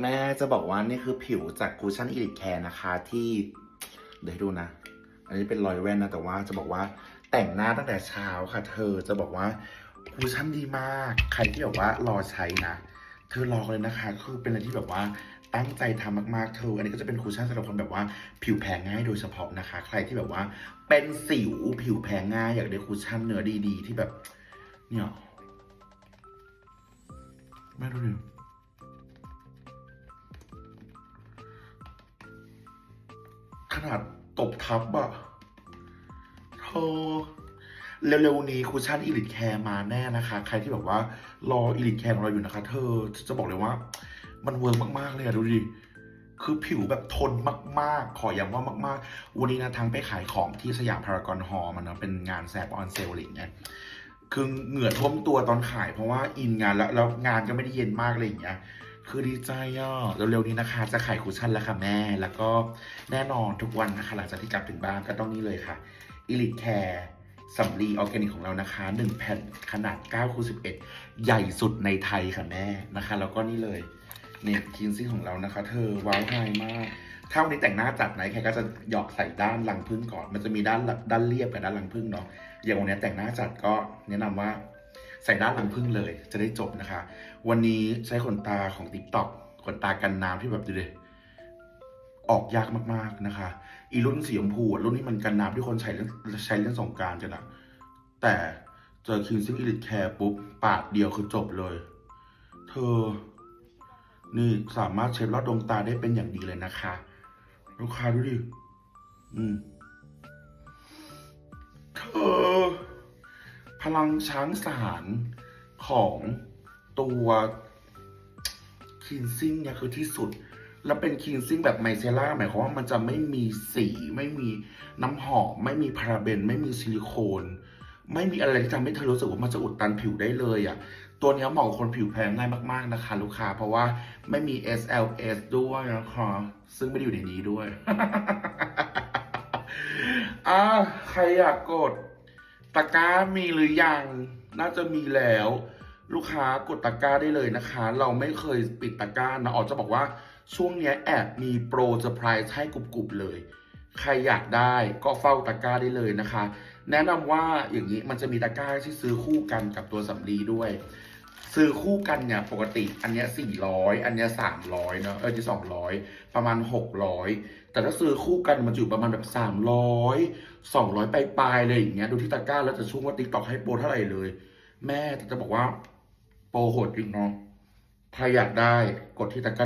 แม่จะบอกว่านี่คือผิวจากคูชั่นอิลิแคร์นะคะที่เดี๋ยวให้ดูนะ อันนี้เป็นรอยแว่นนะ แต่ว่าจะบอกว่าแต่งหน้าตั้งแต่เช้าค่ะ เธอจะบอกว่าคูชั่นดีมาก ใครที่แบบว่ารอใช้นะ เธอรอเลยนะคะ คือเป็นอะไรที่แบบว่าตั้งใจทำมากๆเธอ อันนี้ก็จะเป็นคูชั่นสำหรับคนแบบว่าผิวแพ้ง่ายโดยเฉพาะนะคะ ใครที่แบบว่าเป็นสิวผิวแพ้ง่ายอยากได้คูชั่นเนื้อดีๆ ที่แบบ เนี่ยแม่ดูดิ ขนาดตบทับอะเธอเร็วๆนี้คูชั่นอีลิทแคร์มาแน่นะคะ ใครที่แบบว่ารออีลิทแคร์ของเราอยู่นะคะ เธอจะบอกเลยว่า มันเวิร์กมาก ๆ เลยอะดูดิ คือผิวแบบทนมาก ๆ ขอย้ำว่ามากๆ วันนี้นะทั้งไปขายของที่สยามพารากอนฮอลล์มันนะเป็นงานแซบออนเซลอะไรอย่างเงี้ยคือเหงื่อท่วมตัวตอนขายเพราะว่าอินงานแล้วแล้วงานก็ไม่ได้เย็นมากอะไรอย่างเงี้ย คือดีใจอะเร็วๆนี้นะคะ จะขายคุชชั่นแล้วค่ะแม่ แล้วก็แน่นอนทุกวันนะคะ หลังจากที่กลับถึงบ้านก็ต้องนี่เลยค่ะ Elite Care สำลีออร์แกนิกของเรานะคะ 1 แผ่นขนาด9คูณ11 ใหญ่สุดในไทยค่ะแม่นะคะ แล้วก็นี่เลยเนี่ยคินซิ่ของเรานะคะ เธอว้าวไฮมากถ้าวันนี้แต่งหน้าจัดไหนแค่ก็จะหยอกใส่ด้านรังพึ่งก่อน มันจะมีด้านด้านเรียบกับด้านรังพึ่งเนาะอย่างวันนี้แต่งหน้าจัดก็แนะนำว่า ใส่ด้านรังพึ่งเลย จะได้จบนะคะ วันนี้ใช้ขนตาของ TikTok ขนตากันน้ำที่แบบดูดิออกยากมากๆนะคะ อีรุ่นสีชมพูรุ่นนี้มันกันน้ำที่คนใช้เล่นใช้เล่นสงการกันอะแต่เจอคิวซิ่งอิลิทแคร์ปุ๊บ ปาดเดียวคือจบเลย เธอ นี่สามารถเช็ดลอดดวงตาได้เป็นอย่างดีเลยนะคะ ลูกค้าดูดิ อืม ลังช้างสารของตัวคินซิ่งเนี่ยคือที่สุด แล้วเป็นคินซิ่งแบบไมเซล่าหมายความว่ามันจะไม่มีสีไม่มีน้ำหอม ไม่มีพาราเบน ไม่มีซิลิโคน ไม่มีอะไรที่ทำให้เธอรู้สึกว่ามันจะอุดตันผิวได้เลยอะ่ะตัวนี้เหมาะกับคนผิวแพ้ง่ายมาก ๆ นะคะ ลูกค้า เพราะว่าไม่มี SLS ด้วยนะคะซึ่งไม่ได้อยู่ในนี้ด้วย อ่าใครอยากกด ตะกร้ามีหรือยัง น่าจะมีแล้ว ลูกค้ากดตะกร้าได้เลยนะคะ เราไม่เคยปิดตะกร้านะออกจะบอกว่าช่วงนี้แอบมีโปรเซอร์ไพรส์ให้กรุบๆเลย ใครอยากได้ก็เฝ้าตะกร้าได้เลยนะคะ แนะนำว่าอย่างนี้มันจะมีตะกร้าที่ซื้อคู่กันกับตัวสำลีด้วย ซื้อคู่กันเนี่ยปกติอันเนี้สี่ร้อยอันเนี้ย300เนอะเออจะสองร้อยประมาณหกร้อยแต่ถ้าซื้อคู่กันมันจะอยู่ประมาณแบบสามร้อยสองร้อยไปลายๆเลยอย่างเงี้ยดูที่ตะกร้าแล้วจะช่วงว่าติ๊กต็อกให้โปรเท่าไหร่เลย แม่จะบอกว่าโปรโหดจริงเนาะใครอยากได้กดที่ตะกร้า